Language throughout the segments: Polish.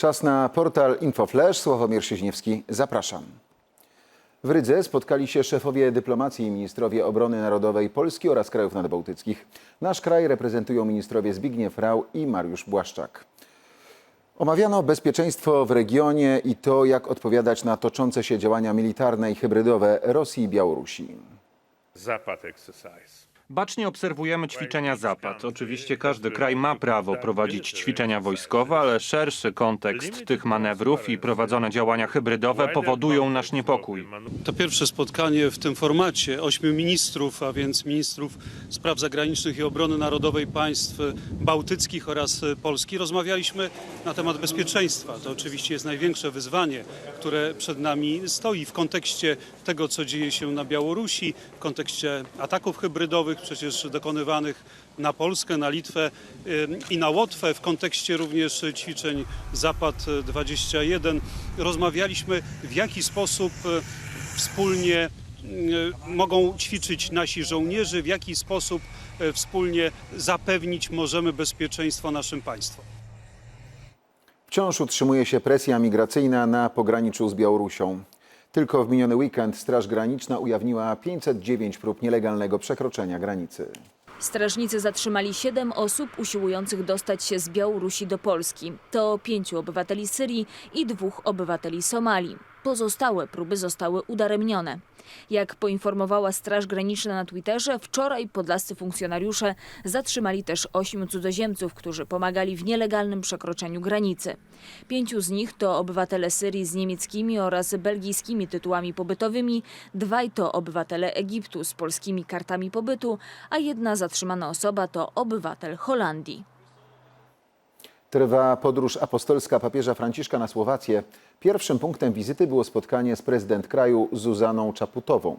Czas na portal InfoFlash. Sławomir Sieźniewski, zapraszam. W Rydze spotkali się szefowie dyplomacji i ministrowie obrony narodowej Polski oraz krajów nadbałtyckich. Nasz kraj reprezentują ministrowie Zbigniew Rau i Mariusz Błaszczak. Omawiano bezpieczeństwo w regionie i to, jak odpowiadać na toczące się działania militarne i hybrydowe Rosji i Białorusi. Zapad exercise. Bacznie obserwujemy ćwiczenia Zapad. Oczywiście każdy kraj ma prawo prowadzić ćwiczenia wojskowe, ale szerszy kontekst tych manewrów i prowadzone działania hybrydowe powodują nasz niepokój. To pierwsze spotkanie w tym formacie ośmiu ministrów, a więc ministrów spraw zagranicznych i obrony narodowej państw bałtyckich oraz Polski. Rozmawialiśmy na temat bezpieczeństwa. To oczywiście jest największe wyzwanie, które przed nami stoi w kontekście tego, co dzieje się na Białorusi, w kontekście ataków hybrydowych, przecież dokonywanych na Polskę, na Litwę i na Łotwę, w kontekście również ćwiczeń Zapad 21. Rozmawialiśmy w jaki sposób y, wspólnie y, mogą ćwiczyć nasi żołnierze, w jaki sposób y, wspólnie zapewnić możemy bezpieczeństwo naszym państwom. Wciąż utrzymuje się presja migracyjna na pograniczu z Białorusią. Tylko w miniony weekend Straż Graniczna ujawniła 509 prób nielegalnego przekroczenia granicy. Strażnicy zatrzymali siedem osób usiłujących dostać się z Białorusi do Polski. To pięciu obywateli Syrii i dwóch obywateli Somalii. Pozostałe próby zostały udaremnione. Jak poinformowała Straż Graniczna na Twitterze, wczoraj podlascy funkcjonariusze zatrzymali też ośmiu cudzoziemców, którzy pomagali w nielegalnym przekroczeniu granicy. Pięciu z nich to obywatele Syrii z niemieckimi oraz belgijskimi tytułami pobytowymi, dwaj to obywatele Egiptu z polskimi kartami pobytu, a jedna zatrzymana osoba to obywatel Holandii. Trwa podróż apostolska papieża Franciszka na Słowację. Pierwszym punktem wizyty było spotkanie z prezydent kraju Zuzaną Czaputową.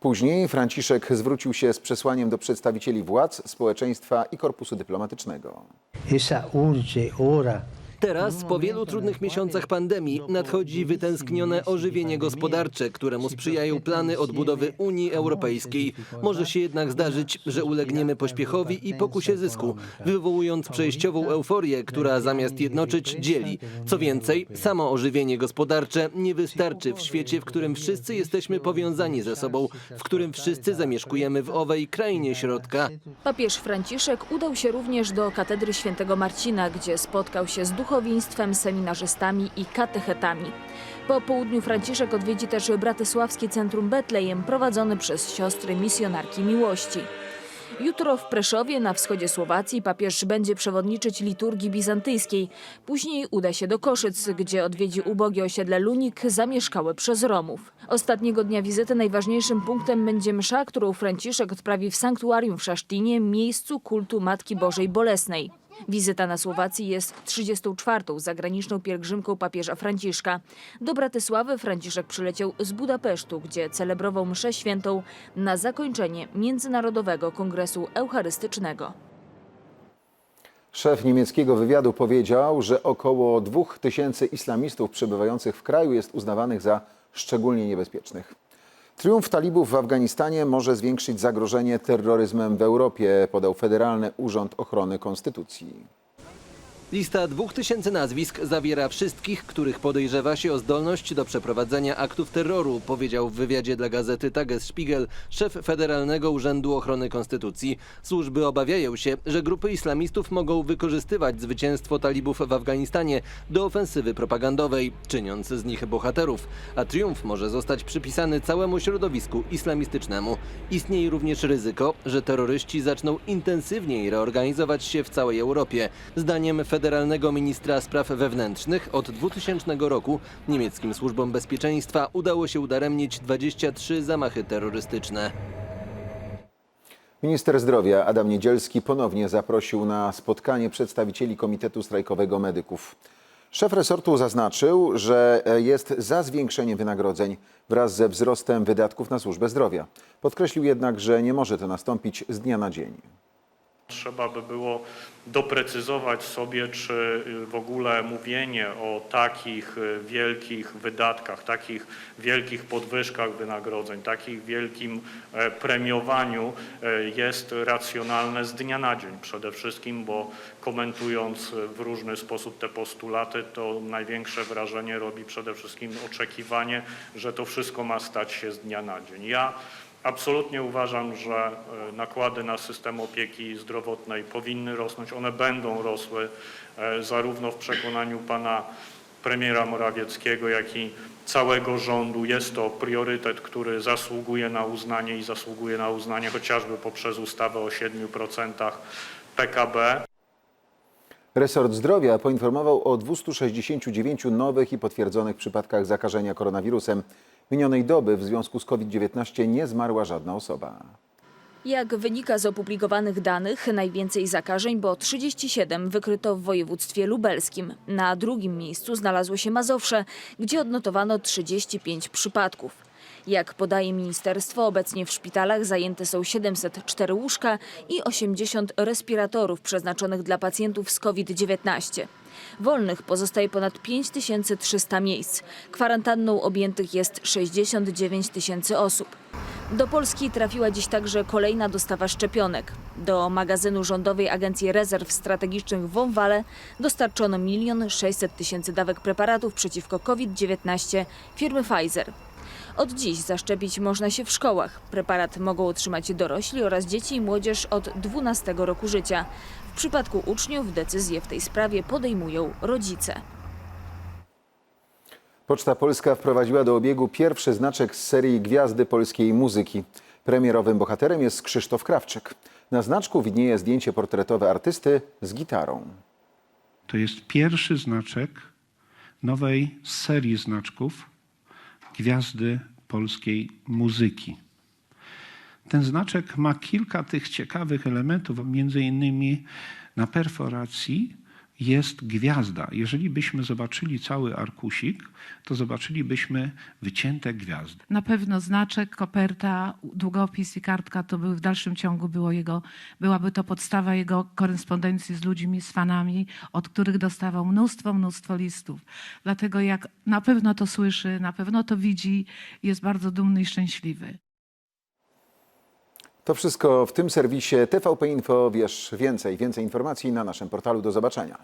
Później Franciszek zwrócił się z przesłaniem do przedstawicieli władz, społeczeństwa i korpusu dyplomatycznego. Esa urge ora Teraz, po wielu trudnych miesiącach pandemii, nadchodzi wytęsknione ożywienie gospodarcze, któremu sprzyjają plany odbudowy Unii Europejskiej. Może się jednak zdarzyć, że ulegniemy pośpiechowi i pokusie zysku, wywołując przejściową euforię, która zamiast jednoczyć, dzieli. Co więcej, samo ożywienie gospodarcze nie wystarczy w świecie, w którym wszyscy jesteśmy powiązani ze sobą, w którym wszyscy zamieszkujemy w owej krainie środka. Papież Franciszek udał się również do katedry świętego Marcina, gdzie spotkał się z duchowieństwem, seminarzystami i katechetami. Po południu Franciszek odwiedzi też Bratysławskie Centrum Betlejem prowadzone przez siostry misjonarki miłości. Jutro w Preszowie na wschodzie Słowacji papież będzie przewodniczyć liturgii bizantyjskiej. Później uda się do Koszyc, gdzie odwiedzi ubogie osiedle Lunik zamieszkałe przez Romów. Ostatniego dnia wizyty najważniejszym punktem będzie msza, którą Franciszek odprawi w sanktuarium w Szasztinie, miejscu kultu Matki Bożej Bolesnej. Wizyta na Słowacji jest 34. zagraniczną pielgrzymką papieża Franciszka. Do Bratysławy Franciszek przyleciał z Budapesztu, gdzie celebrował mszę świętą na zakończenie Międzynarodowego Kongresu Eucharystycznego. Szef niemieckiego wywiadu powiedział, że około 2000 islamistów przebywających w kraju jest uznawanych za szczególnie niebezpiecznych. Triumf talibów w Afganistanie może zwiększyć zagrożenie terroryzmem w Europie, podał Federalny Urząd Ochrony Konstytucji. Lista dwóch tysięcy nazwisk zawiera wszystkich, których podejrzewa się o zdolność do przeprowadzenia aktów terroru, powiedział w wywiadzie dla gazety Tagesspiegel szef Federalnego Urzędu Ochrony Konstytucji. Służby obawiają się, że grupy islamistów mogą wykorzystywać zwycięstwo talibów w Afganistanie do ofensywy propagandowej, czyniąc z nich bohaterów, a triumf może zostać przypisany całemu środowisku islamistycznemu. Istnieje również ryzyko, że terroryści zaczną intensywniej reorganizować się w całej Europie. Zdaniem federalnego ministra spraw wewnętrznych od 2000 roku niemieckim służbom bezpieczeństwa udało się udaremnić 23 zamachy terrorystyczne. Minister zdrowia Adam Niedzielski ponownie zaprosił na spotkanie przedstawicieli Komitetu Strajkowego Medyków. Szef resortu zaznaczył, że jest za zwiększeniem wynagrodzeń wraz ze wzrostem wydatków na służbę zdrowia. Podkreślił jednak, że nie może to nastąpić z dnia na dzień. Trzeba by było doprecyzować sobie, czy y, w ogóle mówienie o takich y, wielkich wydatkach, takich wielkich podwyżkach wynagrodzeń, takich wielkim e, premiowaniu e, jest racjonalne z dnia na dzień przede wszystkim, bo komentując e, w różny sposób te postulaty, to największe wrażenie robi przede wszystkim oczekiwanie, że to wszystko ma stać się z dnia na dzień. Ja Absolutnie uważam, że e, nakłady na system opieki zdrowotnej powinny rosnąć. One będą rosły e, zarówno w przekonaniu pana premiera Morawieckiego, jak i całego rządu. Jest to priorytet, który zasługuje na uznanie i zasługuje na uznanie chociażby poprzez ustawę o 7% PKB. Resort Zdrowia poinformował o 269 nowych i potwierdzonych przypadkach zakażenia koronawirusem. Minionej doby w związku z COVID-19 nie zmarła żadna osoba. Jak wynika z opublikowanych danych, najwięcej zakażeń, bo 37 wykryto w województwie lubelskim. Na drugim miejscu znalazło się Mazowsze, gdzie odnotowano 35 przypadków. Jak podaje ministerstwo, obecnie w szpitalach zajęte są 704 łóżka i 80 respiratorów przeznaczonych dla pacjentów z COVID-19. Wolnych pozostaje ponad 5300 miejsc. Kwarantanną objętych jest 69 tysięcy osób. Do Polski trafiła dziś także kolejna dostawa szczepionek. Do magazynu Rządowej Agencji Rezerw Strategicznych w Wąwale dostarczono 1 600 tysięcy dawek preparatów przeciwko COVID-19 firmy Pfizer. Od dziś zaszczepić można się w szkołach. Preparat mogą otrzymać dorośli oraz dzieci i młodzież od 12 roku życia. W przypadku uczniów decyzje w tej sprawie podejmują rodzice. Poczta Polska wprowadziła do obiegu pierwszy znaczek z serii Gwiazdy Polskiej Muzyki. Premierowym bohaterem jest Krzysztof Krawczyk. Na znaczku widnieje zdjęcie portretowe artysty z gitarą. To jest pierwszy znaczek nowej serii znaczków Gwiazdy Polskiej Muzyki. Ten znaczek ma kilka tych ciekawych elementów, między innymi na perforacji jest gwiazda. Jeżeli byśmy zobaczyli cały arkusik, to zobaczylibyśmy wycięte gwiazdy. Na pewno znaczek, koperta, długopis i kartka to były w dalszym ciągu było jego, byłaby to podstawa jego korespondencji z ludźmi, z fanami, od których dostawał mnóstwo, mnóstwo listów. Dlatego jak na pewno to słyszy, na pewno to widzi, jest bardzo dumny i szczęśliwy. To wszystko w tym serwisie TVP Info. Wiesz więcej, więcej informacji na naszym portalu. Do zobaczenia.